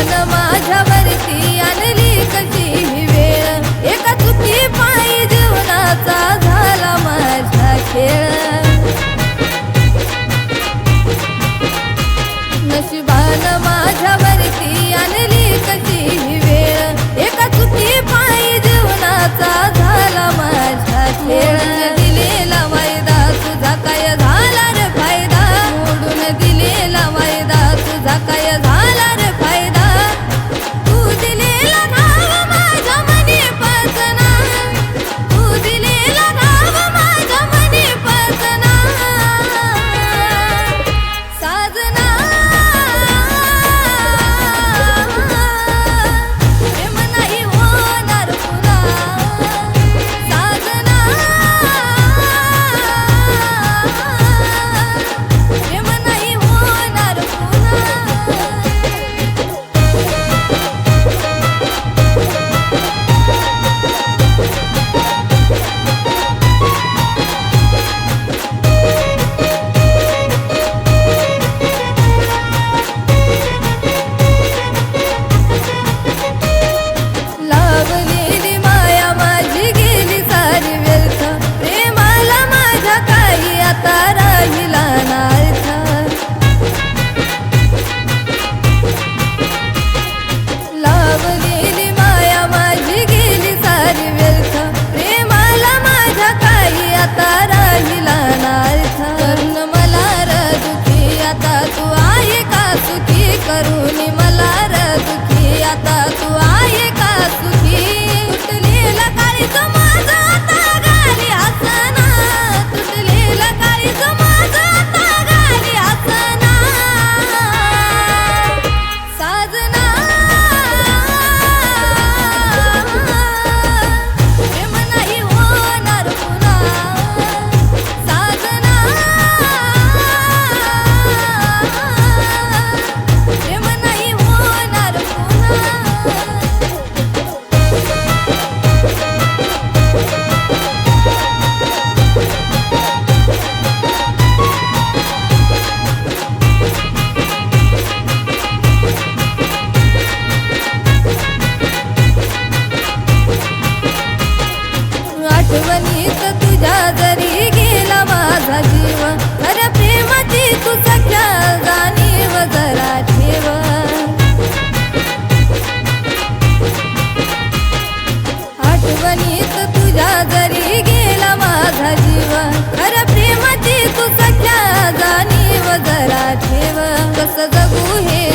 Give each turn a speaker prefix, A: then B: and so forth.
A: मन माझ्यावरती आणली कशी ही वेळ? एका चुकी पायी जीवनाचा झाला माझा खेळ. करून मला रुखी आता तू तुझ्या जरी गेला माझा जीव खर प्रेमाची तू सख्या जाणीव जरा ठेव. कसं जगू हे